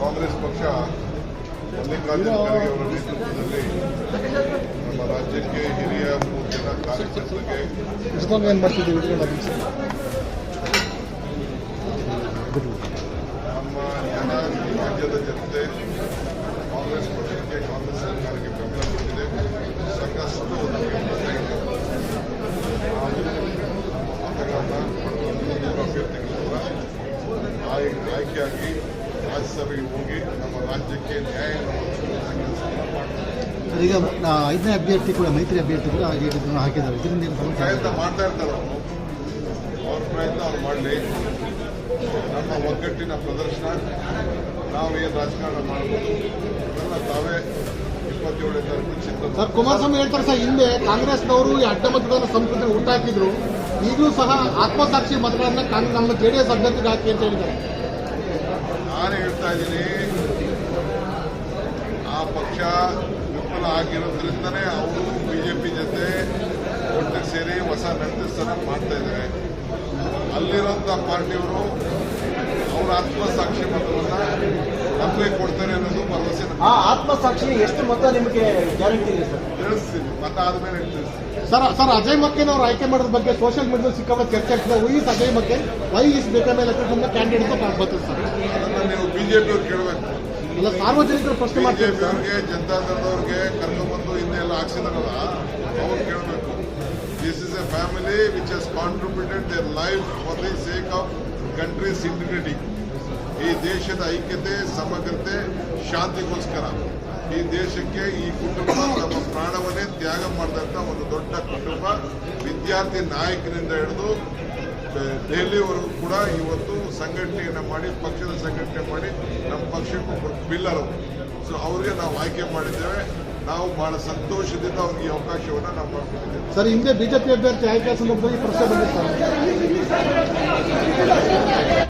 ಕಾಂಗ್ರೆಸ್ ಪಕ್ಷ ಮಲ್ಲಿಕಾರ್ಜುನ ಖರ್ಗೆ ಅವರ ನೇತೃತ್ವದಲ್ಲಿ ನಮ್ಮ ರಾಜ್ಯಕ್ಕೆ ಹಿರಿಯ ಮೂರು ಜನ ಕಾರ್ಯಕರ್ತರಿಗೆ ನಮ್ಮ ಜನ ರಾಜ್ಯದ ಜನತೆ ಕಾಂಗ್ರೆಸ್ ಪಕ್ಷಕ್ಕೆ ಕಾಂಗ್ರೆಸ್ ಸರ್ಕಾರಕ್ಕೆ ಬೆಂಬಲ ಕೊಟ್ಟಿದೆ ಸಾಕಷ್ಟು ನಮಗೆ ಮತ ಇದೆ ನಾವು ನಮ್ಮ ಮತಗಳನ್ನು ಮೂರು ಅಭ್ಯರ್ಥಿಗಳು ಕೂಡ ಆಯ್ಕೆಯಾಗಿ ರಾಜ್ಯಸಭೆಗೆ ಹೋಗಿ ನಮ್ಮ ರಾಜ್ಯಕ್ಕೆ ನ್ಯಾಯವನ್ನು ಈಗ ಐದನೇ ಅಭ್ಯರ್ಥಿ ಕೂಡ ಮೈತ್ರಿ ಅಭ್ಯರ್ಥಿ ಕೂಡ ಹಾಗೆ ಇದನ್ನು ಹಾಕಿದ್ದಾರೆ. ಇದರಿಂದ ಪ್ರಯತ್ನ ಮಾಡ್ತಾ ಇರ್ತಾರೆ ಅವರು. ಅವ್ರ ಪ್ರಯತ್ನ ಅವ್ರು ಮಾಡಲಿ. ನಮ್ಮ ಒಗ್ಗಟ್ಟಿನ ಪ್ರದರ್ಶನ ನಾವು ರಾಜಕಾರಣ ಮಾಡಬಹುದು ತಾವೇ ಇಪ್ಪತ್ತೇಳನೇ ತಾರೀಕು ಸರ್ ಕುಮಾರಸ್ವಾಮಿ ಹೇಳ್ತಾರೆ ಸರ್ ಹಿಂದೆ ಕಾಂಗ್ರೆಸ್ನವರು ಈ ಅಡ್ಡ ಮತದಾನ ಸಂಸ್ಕೃತಿ ಹುಟ್ಟಾಕಿದ್ರು ಈಗಲೂ ಸಹ ಆತ್ಮಸಾಕ್ಷಿ ಮತಗಳನ್ನ ಕಾಂಗ್ರೆಸ್ ನಮ್ಮ ಜೆಡಿಎಸ್ ಅಭ್ಯರ್ಥಿಗೆ ಹಾಕಿ ಅಂತ ಹೇಳಿದ್ದಾರೆ. ನಾನು ಹೇಳ್ತಾ ಇದ್ದೀನಿ, ಆ ಪಕ್ಷ ವಿಫಲ ಆಗಿರೋದ್ರಿಂದನೇ ಅವರು ಬಿಜೆಪಿ ಜೊತೆ ಒಟ್ಟಿಗೆ ಸೇರಿ ಹೊಸ ನಂಟಸ್ತನ ಮಾಡ್ತಾ ಇದ್ದಾರೆ. ಅಲ್ಲಿರೋಂಥ ಪಾರ್ಟಿಯವರು ಅವರ ಆತ್ಮಸಾಕ್ಷಿ ಮತವನ್ನ ನಮಗೆ ಕೊಡ್ತಾರೆ ಅನ್ನೋದು ಭರವಸೆ. ಆ ಆತ್ಮಸಾಕ್ಷಿ ಎಷ್ಟು ಮತ ನಿಮಗೆ ಗ್ಯಾರಂಟಿ ಇದೆ ಸರ್? ತಿಳಿಸ್ತೀನಿ ಮತ ಆದ್ಮೇಲೆ ತಿಳಿಸ್ತೀನಿ. ಸರ್ ಸರ್ ಅಜಯ್ ಮಕ್ಕನ್ ನಾವು ಆಯ್ಕೆ ಮಾಡೋದ್ರ ಬಗ್ಗೆ ಸೋಷಿಯಲ್ ಮೀಡಿಯಾದಲ್ಲಿ ಸಿಕ್ಕಾಗ ಚರ್ಚೆ ಆಗ್ತದೆ ವೈ ಇಸ್ ಅಜಯ್ ಮಕ್ಕೆ? ವೈ ಇಸ್ ಬೇಕಾ ಮೇಲೆ ಕ್ಯಾಂಡಿಡೇಟ್ ಅಂತ ಬರ್ತದೆ ಸರ್. ಅದನ್ನ ನೀವು ಬಿಜೆಪಿ ಅವ್ರು ಕೇಳಬೇಕು. ಇಲ್ಲ ಸಾರ್ವಜನಿಕರು ಪ್ರಶ್ನೆ ಮಾಡ್ತೀವಿ ಬಿಜೆಪಿ ಅವ್ರಿಗೆ ಜನತಾದಳದವ್ರಿಗೆ ಕರ್ಕೊಂಡು ಬಂದು ಎಲ್ಲ ಹಾಕ್ಸಿದಾರಲ್ಲ ಅವ್ರು ಕೇಳಬೇಕು. This is a family which has contributed their life for the sake of country's integrity ದೇಶದ ಐಕ್ಯತೆ, ಸಮಗ್ರತೆ, ಶಾಂತಿಗೋಸ್ಕರ. ಈ ದೇಶಕ್ಕೆ ಈ ಕುಟುಂಬ ತಮ್ಮ ಪ್ರಾಣವನ್ನೇ ತ್ಯಾಗ ಮಾಡಿದಂಥ ಒಂದು ದೊಡ್ಡ ಕುಟುಂಬ ವಿದ್ಯಾರ್ಥಿ ನಾಯಕನಿಂದ ಹಿಡಿದು ದೆಹಲಿವರೆಗೂ ಕೂಡ ಇವತ್ತು ಸಂಘಟನೆಯನ್ನು ಮಾಡಿ, ಪಕ್ಷದ ಸಂಘಟನೆ ಮಾಡಿ, ನಮ್ಮ ಪಕ್ಷಕ್ಕೂ ಬಿಲ್ಲರು. ಸೊ ಅವ್ರಿಗೆ ನಾವು ಆಯ್ಕೆ ಮಾಡಿದ್ದೇವೆ. ನಾವು ಬಹಳ ಸಂತೋಷದಿಂದ ಅವ್ರಿಗೆ ಈ ಅವಕಾಶವನ್ನು ನಾವು ಮಾಡ್ಕೊಂಡಿದ್ದೇವೆ. ಸರ್, ಹಿಂದೆ ಬಿಜೆಪಿ ಅಭ್ಯರ್ಥಿ ಆಯ್ಕೆ ಸಂದರ್ಭದಲ್ಲಿ ಪ್ರಶ್ನೆ ಬಂದಿದ್ದಾರೆ